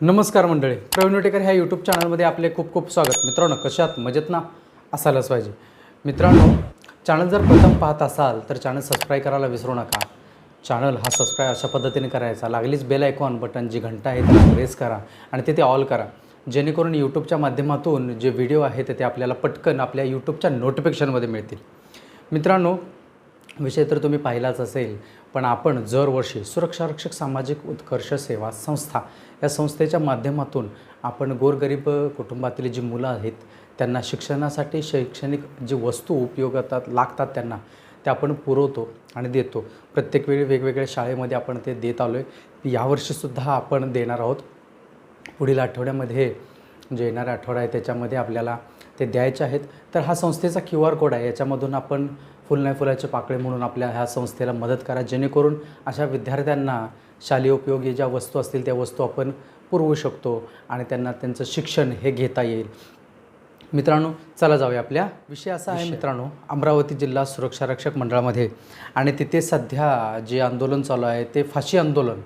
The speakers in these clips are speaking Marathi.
नमस्कार मंडळी. प्रवीण ह्या यूट्यूब चॅनलमध्ये आपले खूप खूप स्वागत. मित्रांनो कशात मजेत ना? असायलाच पाहिजे. मित्रांनो चॅनल जर प्रथम पाहत असाल तर चॅनल सबस्क्राईब करायला विसरू नका. चॅनल हा सबस्क्राईब अशा पद्धतीने करायचा. लागलीच बेल आयकॉन बटन जी घंटा आहे त्याला प्रेस करा आणि तिथे ऑल करा. जेणेकरून यूट्यूबच्या माध्यमातून जे व्हिडिओ आहेत ते आपल्याला पटकन आपल्या यूट्यूबच्या नोटिफिकेशनमध्ये मिळतील. मित्रांनो विषय तर तुम्ही पाहिलाच असेल पण आपण दरवर्षी सुरक्षारक्षक सामाजिक उत्कर्ष सेवा संस्था या संस्थेच्या माध्यमातून आपण गोरगरीब कुटुंबातील जी मुलं आहेत त्यांना शिक्षणासाठी शैक्षणिक जी वस्तू उपयोगात लागतात त्यांना ते आपण पुरवतो आणि देतो. प्रत्येक वेळी वेगवेगळ्या शाळेमध्ये आपण ते देत आलो आहे यावर्षीसुद्धा आपण देणार आहोत. पुढील आठवड्यामध्ये जे येणारा आठवडा आहे त्याच्यामध्ये आपल्याला ते द्यायचे आहेत. तर हा संस्थेचा क्यू आर कोड आहे. याच्यामधून आपण फुल नाही फुलाचे पाकळे म्हणून आपल्या ह्या संस्थेला मदत करा जेणेकरून अशा विद्यार्थ्यांना शालेय उपयोगी ज्या वस्तू असतील त्या वस्तू आपण पुरवू शकतो आणि त्यांना त्यांचं शिक्षण हे घेता येईल. मित्रांनो चला जाऊया आपल्या. विषय असा आहे मित्रांनो अमरावती जिल्हा सुरक्षा रक्षक मंडळामध्ये. आणि तिथे सध्या जे आंदोलन चालू आहे ते फाशी आंदोलन.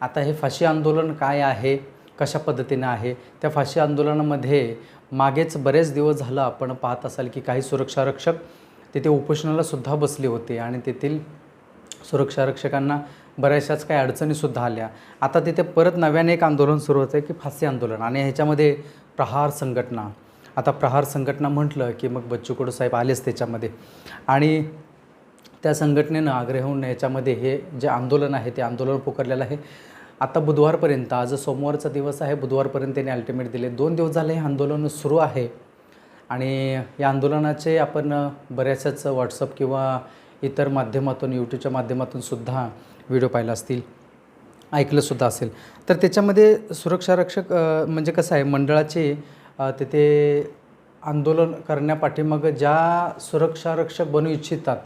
आता हे फाशी आंदोलन काय आहे? कशा पद्धतीनं आहे? त्या फाशी आंदोलनामध्ये मागेच बरेच दिवस झालं आपण पाहत असाल की काही सुरक्षा रक्षक तिथे उपोषणाला सुद्धा बसले होते आणि तेथील सुरक्षा रक्षकांना बऱ्याचशाच काही अडचणीसुद्धा आल्या. आता तिथे परत नव्याने एक आंदोलन सुरू होतं आहे की फाशी आंदोलन आणि ह्याच्यामध्ये प्रहार संघटना. आता प्रहार संघटना म्हटलं की मग बच्चू कडू साहेब आलेच त्याच्यामध्ये. आणि त्या संघटनेनं आग्रह होऊन याच्यामध्ये हे जे आंदोलन आहे ते आंदोलन पुकारलेलं आहे. आता बुधवारपर्यंत आज सोमवारचा दिवस आहे बुधवारपर्यंत त्यांनी अल्टिमेट दिले. दोन दिवस झाले हे आंदोलन सुरू आहे. आणि या आंदोलनाचे आपण बऱ्याचशाच व्हॉट्सअप किंवा इतर माध्यमातून यूट्यूबच्या माध्यमातून सुद्धा व्हिडिओ पाहिला असतील ऐकलंसुद्धा असेल. तर त्याच्यामध्ये सुरक्षा रक्षक म्हणजे कसं आहे मंडळाचे तिथे आंदोलन करण्यापाठीमागं ज्या सुरक्षा रक्षक बनू इच्छितात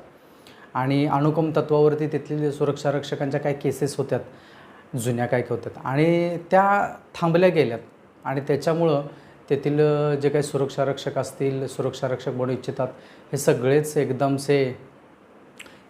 आणि अनुकम तत्वावरती तिथले सुरक्षा रक्षकांच्या काही केसेस होत्यात जुन्या काय होत्यात आणि त्या थांबल्या गेल्यात आणि त्याच्यामुळं तेथील जे काही सुरक्षा रक्षक असतील सुरक्षा रक्षक बनू इच्छितात हे सगळेच एकदमसे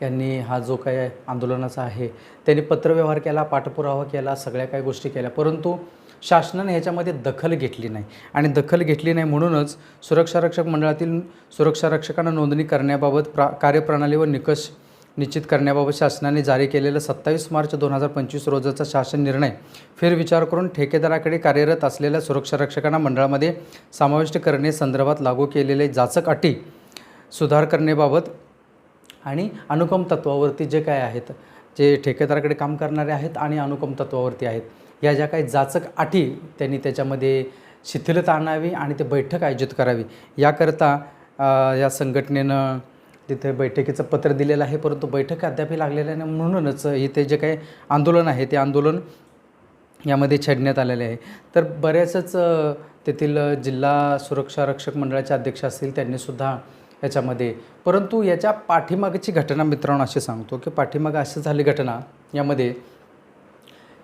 यांनी हा जो काय आंदोलनाचा आहे त्यांनी पत्रव्यवहार केला पाठपुरावा केला सगळ्या काही गोष्टी केल्या. परंतु शासनाने ह्याच्यामध्ये दखल घेतली नाही. आणि दखल घेतली नाही म्हणूनच सुरक्षा रक्षक मंडळातील सुरक्षा रक्षकांना नोंदणी करण्याबाबत प्रा कार्यप्रणाली व निकष निश्चित करण्याबाबत शासनाने जारी केलेला सत्तावीस मार्च दोन हजार पंचवीस रोजाचा शासन निर्णय फेरविचार करून ठेकेदाराकडे कार्यरत असलेल्या सुरक्षा रक्षकांना मंडळामध्ये समाविष्ट करणे संदर्भात लागू केलेले जाचक अटी सुधार करण्याबाबत आणि अनुकम तत्वावरती जे काय आहेत जे ठेकेदाराकडे काम करणारे आहेत आणि अनुकम तत्वावरती आहेत. या ज्या काही जाचक अटी त्यांनी त्याच्यामध्ये शिथिलता आणावी आणि ते बैठक आयोजित करावी. याकरता या संघटनेनं तिथे बैठकीचं पत्र दिलेलं आहे परंतु बैठक अद्याप लागलेल्या नाही. म्हणूनच इथे जे काही आंदोलन आहे ते आंदोलन यामध्ये छेडण्यात आलेले आहे. तर बऱ्याचच तेथील जिल्हा सुरक्षा रक्षक मंडळाचे अध्यक्ष असतील त्यांनीसुद्धा ह्याच्यामध्ये परंतु याच्या पाठीमागची घटना मित्रांनो अशी सांगतो की पाठीमागं अशी झाली घटना यामध्ये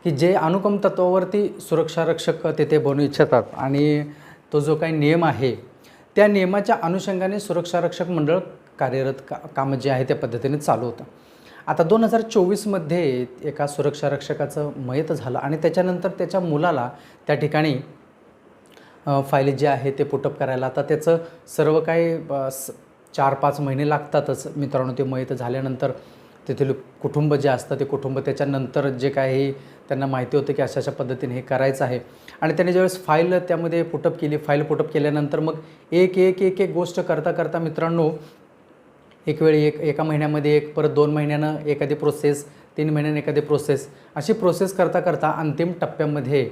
की जे अनुकम तत्वावरती सुरक्षा रक्षक तेथे बनू इच्छितात आणि तो जो काही नियम आहे त्या नियमाच्या अनुषंगाने सुरक्षा रक्षक मंडळ कार्यरत का कामं जे आहे त्या पद्धतीने चालू होतं. आता दोन हजार चोवीसमध्ये एका सुरक्षा रक्षकाचं मयत झालं आणि त्याच्यानंतर त्याच्या मुलाला त्या ठिकाणी फाईल जे आहे ते पुटअप करायला आता त्याचं सर्व काही स- चार पाच महिने लागतातच मित्रांनो ते मयत झाल्यानंतर तेथील कुटुंब जे असतं ते कुटुंब त्याच्यानंतर जे काही त्यांना माहिती होतं की अशा अशा पद्धतीने हे करायचं आहे. आणि त्याने ज्यावेळेस फाईल त्यामध्ये पुटअप केली फाईल पुटअप केल्यानंतर मग एक एक एक एक गोष्ट करता करता मित्रांनो एक वेळी एक एका महिन्यामध्ये एक परत दोन महिन्यानं एखादी प्रोसेस तीन महिन्यानं एखादी प्रोसेस अशी प्रोसेस करता करता अंतिम टप्प्यामध्ये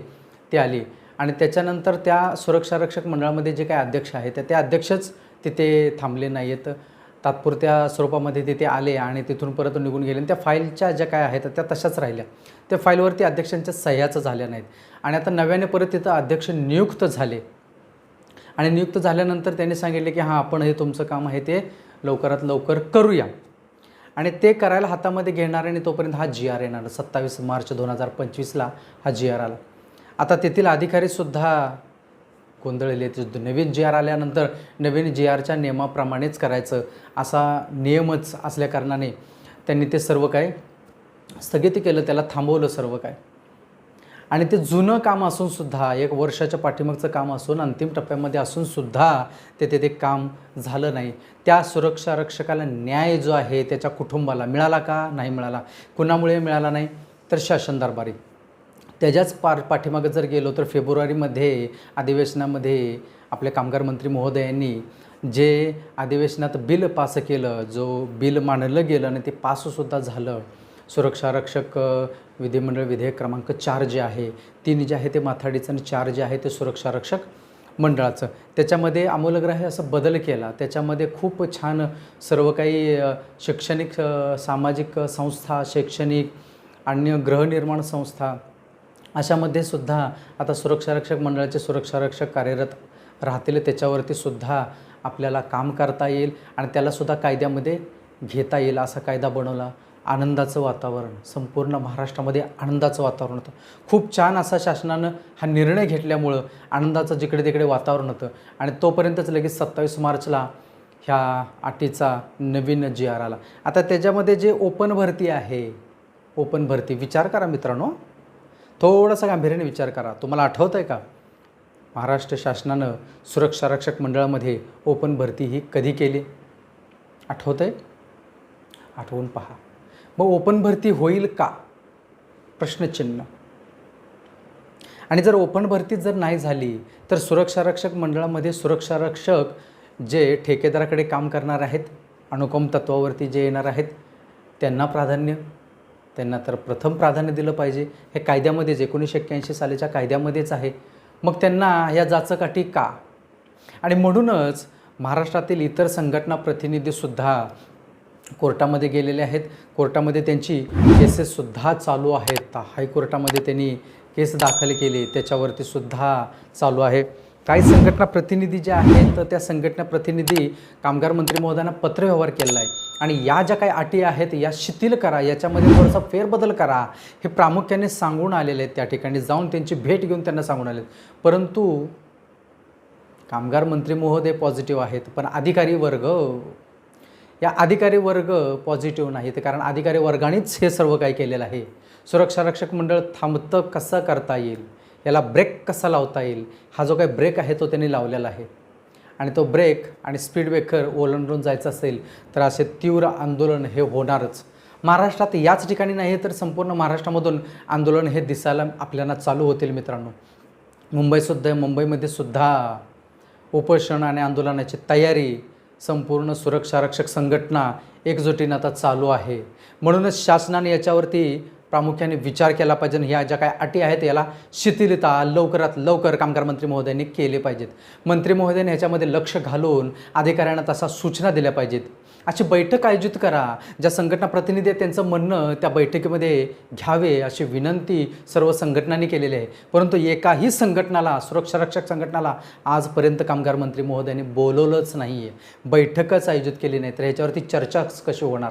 ती आली. आणि त्याच्यानंतर त्या सुरक्षारक्षक मंडळामध्ये जे काही अध्यक्ष आहेत त्या- ते अध्यक्षच तिथे थांबले नाही आहेत तात्पुरत्या स्वरूपामध्ये तिथे आले आणि तिथून परत निघून गेले. आणि त्या फाईलच्या ज्या काय आहेत त्या तशाच राहिल्या. त्या फाईलवरती अध्यक्षांच्या सह्याचं झाल्या नाहीत. आणि आता नव्याने परत तिथं अध्यक्ष नियुक्त झाले. आणि नियुक्त झाल्यानंतर त्यांनी सांगितले की हां आपण हे तुमचं काम आहे ते लवकरात लवकर करूया. आणि ते करायला हातामध्ये घेणार आणि तोपर्यंत हा जी आर येणार. सत्तावीस मार्च दोन हजार पंचवीसला हा जी आर आला. आता तेथील अधिकारीसुद्धा गोंधळले ते नवीन जी आर आल्यानंतर नवीन जी आरच्या नियमाप्रमाणेच करायचं असा नियमच असल्याकारणाने त्यांनी ते सर्व काय स्थगित केलं त्याला थांबवलं सर्व काय. आणि ते जुनं काम असून सुद्धा एक वर्षाच्या पाठीमागचं काम असून अंतिम टप्प्यामध्ये असून सुद्धा ते ते काम झालं नाही. त्या सुरक्षा रक्षकाला न्याय जो आहे त्याच्या कुटुंबाला मिळाला का? नाही मिळाला. कुणामुळे मिळाला नाही? तर शासन दरबारी. त्याच्याच पार पाठीमागं जर गेलो तर फेब्रुवारीमध्ये अधिवेशनामध्ये आपले कामगार मंत्री महोदयांनी जे अधिवेशनात बिल पास केलं जो बिल मांडलं गेलं आणि ते पाससुद्धा झालं सुरक्षा रक्षक विधिमंडळ विधेयक क्रमांक चार जे आहे तीन जे आहे ते माथाडीचं आणि चार जे आहे ते सुरक्षा रक्षक मंडळाचं. त्याच्यामध्ये आमूलग्राही असं बदल केला. त्याच्यामध्ये खूप छान सर्व काही शैक्षणिक सामाजिक संस्था शैक्षणिक अन्य गृहनिर्माण संस्था अशामध्ये सुद्धा आता सुरक्षारक्षक मंडळाचे सुरक्षारक्षक कार्यरत राहतील त्याच्यावरती सुद्धा आपल्याला काम करता येईल आणि त्यालासुद्धा कायद्यामध्ये घेता येईल असा कायदा बनवला. आनंदाचं वातावरण संपूर्ण महाराष्ट्रामध्ये आनंदाचं वातावरण होतं. खूप छान असा शासनानं हा निर्णय घेतल्यामुळं आनंदाचं जिकडे तिकडे वातावरण होतं आणि तोपर्यंतच लगेच सत्तावीस मार्चला ह्या अटीचा नवीन जी आर आला. आता त्याच्यामध्ये जे ओपन भरती आहे ओपन भरती विचार करा मित्रांनो. थोडासा गांभीर्याने विचार करा. तुम्हाला आठवतं आहे का? महाराष्ट्र शासनानं सुरक्षा रक्षक मंडळामध्ये ओपन भरती ही कधी केली? आठवत आहे आठवून पहा. मग ओपन भरती होईल का? प्रश्नचिन्ह. आणि जर ओपन भरती जर नाही झाली तर सुरक्षा रक्षक मंडळामध्ये सुरक्षा रक्षक जे ठेकेदाराकडे काम करणार आहेत अनुकम तत्वावरती जे येणार आहेत त्यांना प्राधान्य? त्यांना तर प्रथम प्राधान्य दिलं पाहिजे. हे कायद्यामध्येच एकोणीसशे एक्क्याऐंशी सालीच्या कायद्यामध्येच आहे. मग त्यांना या जाचकाठी का? आणि म्हणूनच महाराष्ट्रातील इतर संघटना प्रतिनिधीसुद्धा कोर्टामध्ये गेलेले आहेत. कोर्टामध्ये त्यांची केसेससुद्धा चालू आहेत. हायकोर्टामध्ये त्यांनी केस दाखल केली. त्याच्यावरती सुद्धा चालू आहे. काही संघटना प्रतिनिधी जे आहेत तर त्या संघटना प्रतिनिधी कामगार मंत्री महोदयांना पत्रव्यवहार केलेला आहे. आणि या ज्या काही अटी आहेत या शिथिल करा याच्यामध्ये थोडासा फेरबदल करा हे प्रामुख्याने सांगून आलेले आहेत त्या ठिकाणी. जाऊन त्यांची भेट घेऊन त्यांना सांगून आले परंतु कामगार मंत्री महोदय पॉझिटिव्ह आहेत पण अधिकारी वर्ग या अधिकारी वर्ग पॉझिटिव्ह नाहीत कारण अधिकारी वर्गानेच हे सर्व काही केलेलं आहे. सुरक्षा रक्षक मंडळ थांबतं कसं करता येईल? याला ब्रेक कसा लावता येईल? हा जो काही ब्रेक आहे तो त्यांनी लावलेला आहे. आणि तो ब्रेक आणि स्पीड ब्रेकर ओलांडून जायचं असेल तर असे तीव्र आंदोलन हे होणारच. महाराष्ट्रात याच ठिकाणी नाही तर संपूर्ण महाराष्ट्रामधून आंदोलन हे दिसायला आपल्याला चालू होतील मित्रांनो. मुंबईसुद्धा मुंबईमध्ये सुद्धा उपोषण आणि आंदोलनाची तयारी संपूर्ण सुरक्षा रक्षक संघटना एकजुटीनं आता चालू आहे. म्हणूनच शासनाने याच्यावरती प्रामुख्याने विचार केला पाहिजे ह्या ज्या काही अटी आहेत याला शिथिलता लवकरात लवकर कामगार मंत्री महोदयांनी केले पाहिजेत. मंत्री महोदयांनी ह्याच्यामध्ये लक्ष घालून अधिकाऱ्यांना तसा सूचना दिल्या पाहिजेत. अशी बैठक आयोजित करा. ज्या संघटना प्रतिनिधी आहेत त्यांचं म्हणणं त्या बैठकीमध्ये घ्यावे अशी विनंती सर्व संघटनांनी केलेली आहे. परंतु एकाही संघटनाला सुरक्षा रक्षक संघटनाला आजपर्यंत कामगार मंत्री महोदयांनी बोलवलंच नाही आहे बैठकच आयोजित केली नाही तर ह्याच्यावरती चर्चाच कशी होणार?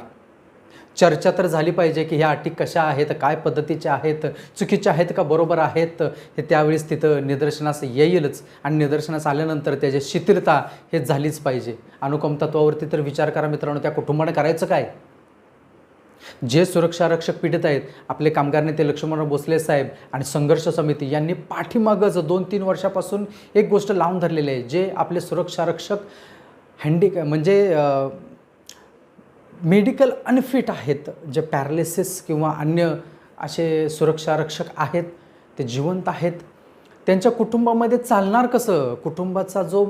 चर्चा तर झाली पाहिजे की ह्या अटी कशा आहेत काय पद्धतीच्या आहेत चुकीच्या आहेत का बरोबर आहेत हे त्यावेळेस तिथं निदर्शनास येईलच. आणि निदर्शनास आल्यानंतर त्याची शिथिलता हे झालीच पाहिजे. अनुकमतत्वावरती तर विचार करा मित्रांनो त्या कुटुंबाने करायचं काय? जे सुरक्षा रक्षक पीडित आहेत आपले कामगार नेते लक्ष्मणराव भोसले साहेब आणि संघर्ष समिती यांनी पाठीमागच दोन तीन वर्षापासून एक गोष्ट लावून धरलेली आहे जे आपले सुरक्षा रक्षक हँडी म्हणजे मेडिकल अनफिट आहेत जे पॅरालिसिस किंवा अन्य असे सुरक्षारक्षक आहेत ते जिवंत आहेत. त्यांच्या कुटुंबामध्ये चालणार कसं? कुटुंबाचा जो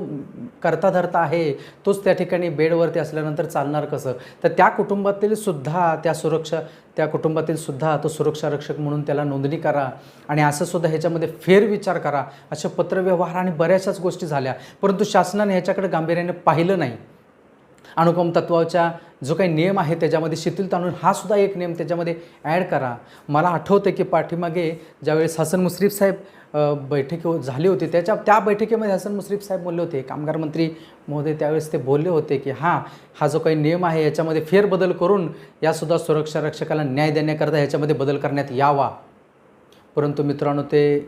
करता धरता आहे तोच त्या ठिकाणी बेडवरती असल्यानंतर चालणार कसं? तर त्या कुटुंबातील सुद्धा त्या सुरक्षा त्या कुटुंबातील सुद्धा तो सुरक्षारक्षक म्हणून त्याला नोंदणी करा आणि असं सुद्धा ह्याच्यामध्ये फेरविचार करा. असे पत्रव्यवहार आणि बऱ्याचशाच गोष्टी झाल्या. परंतु शासनाने ह्याच्याकडे गांभीर्याने पाहिलं नाही. अनुपम तत्वाच्या जो काही नियम आहे त्याच्यामध्ये शिथिलता आणून हा सुद्धा एक नियम त्याच्यामध्ये ॲड करा. मला आठवतं की पाठीमागे ज्यावेळेस हसन मुश्रीफ साहेब बैठकी बैठक हो- झाली होती त्याच्या त्या बैठकीमध्ये हसन मुश्रीफ साहेब बोलले होते कामगार मंत्री महोदय त्यावेळेस ते बोलले होते की हां हा जो काही नियम आहे याच्यामध्ये फेरबदल करून यासुद्धा सुरक्षा रक्षकाला न्याय देण्याकरता ह्याच्यामध्ये बदल करण्यात यावा. परंतु मित्रांनो ते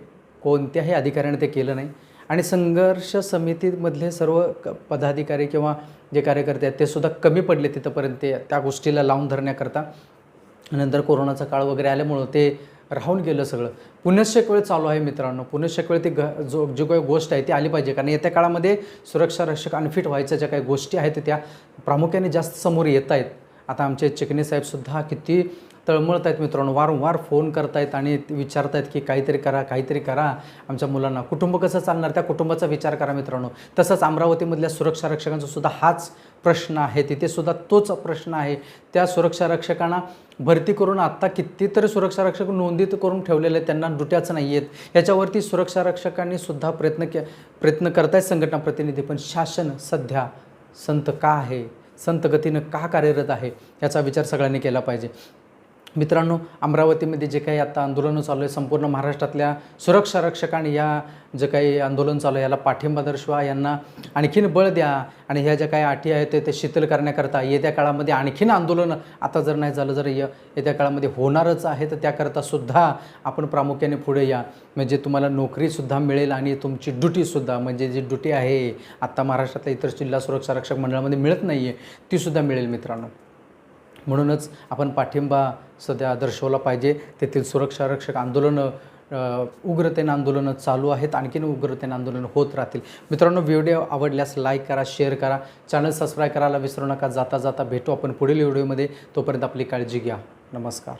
कोणत्याही अधिकाऱ्याने ते केलं नाही. आणि संघर्ष समितीमधले सर्व क पदाधिकारी किंवा जे कार्यकर्ते आहेत ते सुद्धा कमी पडले तिथंपर्यंत ते त्या गोष्टीला लावून धरण्याकरता. नंतर कोरोनाचा काळ वगैरे आल्यामुळं ते राहून गेलं सगळं. पुनश्चक वेळ चालू आहे मित्रांनो. पुनश्चक वेळ ती ग जो जी काही गोष्ट आहे ती आली पाहिजे. कारण येत्या काळामध्ये सुरक्षा रक्षक अनफिट व्हायच्या ज्या काही गोष्टी आहेत त्या प्रामुख्याने जास्त समोर येत आहेत आता आमचे चिकणे साहेबसुद्धा किती तळमळत आहेत मित्रांनो. वारंवार फोन करतायत आणि विचारतायत की काहीतरी करा काहीतरी करा. आमच्या मुलांना कुटुंब कसं चालणार? त्या कुटुंबाचा विचार करा मित्रांनो. तसंच अमरावतीमधल्या सुरक्षा रक्षकांचा सुद्धा हाच प्रश्न आहे. तिथे सुद्धा तोच प्रश्न आहे. त्या सुरक्षा रक्षकांना भरती करून आत्ता कितीतरी सुरक्षा रक्षक नोंदीत करून ठेवलेले आहेत. त्यांना डुट्याच नाही आहेत. याच्यावरती सुरक्षा रक्षकांनी सुद्धा प्रयत्न के प्रयत्न करतायत संघटना प्रतिनिधी. पण शासन सध्या संत का आहे? संत गतीनं का कार्यरत आहे? याचा विचार सगळ्यांनी केला पाहिजे. मित्रांनो अमरावतीमध्ये जे काही आता आंदोलनं चालू आहे संपूर्ण महाराष्ट्रातल्या सुरक्षा रक्षकांनी या जे काही आंदोलन चालू आहे याला पाठिंबा दर्शवा यांना आणखीन बळ द्या. आणि ह्या ज्या काही अटी आहेत ते- ते शिथिल करण्याकरता येत्या काळामध्ये आणखीन आंदोलन आता जर नाही झालं जर य येत्या काळामध्ये होणारच आहे तर त्याकरता सुद्धा आपण प्रामुख्याने पुढे या. म्हणजे तुम्हाला नोकरीसुद्धा मिळेल आणि तुमची ड्युटीसुद्धा म्हणजे जी ड्युटी आहे आत्ता महाराष्ट्रातल्या इतर जिल्हा सुरक्षा रक्षक मंडळामध्ये मिळत नाही आहे तीसुद्धा मिळेल मित्रांनो. म्हणूनच आपण पाठिंबा सध्या दर्शवला पाहिजे. तेथील सुरक्षा रक्षक आंदोलनं अ, उग्रतेनं आंदोलनं चालू आहेत. आणखीन उग्रतेनं आंदोलनं होत राहतील. मित्रांनो व्हिडिओ आवडल्यास लाईक करा शेअर करा. चॅनल सबस्क्राईब करायला विसरू नका. जाता जाता भेटू आपण पुढील व्हिडिओमध्ये. तोपर्यंत आपली काळजी घ्या. नमस्कार.